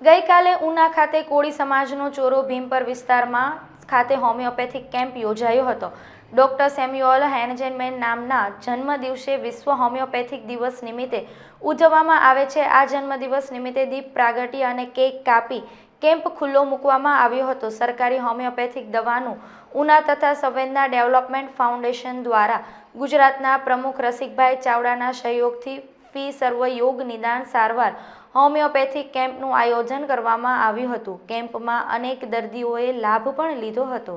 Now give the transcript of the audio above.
ગઈકાલે ઉના ખાતે કોળી સમાજનો ચોરો ભીમપર વિસ્તારમાં ખાતે હોમિયોપેથિક કેમ્પ યોજાયો હતો. ડોક્ટર સેમ્યુઅલ હેનજેનમેન નામના જન્મદિવસે વિશ્વ હોમિયોપેથિક દિવસ નિમિત્તે ઉજવવામાં આવે છે. આ જન્મદિવસ નિમિત્તે દીપ પ્રાગટ્ય અને કેક કાપી કેમ્પ ખુલ્લો મૂકવામાં આવ્યો હતો. સરકારી હોમિયોપેથિક દવાનું ઉના તથા સંવેદના ડેવલપમેન્ટ ફાઉન્ડેશન દ્વારા ગુજરાતના પ્રમુખ રસિકભાઈ ચાવડાના સહયોગથી ફી, સર્વ યોગ, નિદાન, સારવાર, હોમિયોપેથિક કેમ્પનું આયોજન કરવામાં આવ્યું હતું. કેમ્પમાં અનેક દર્દીઓએ લાભ પણ લીધો હતો.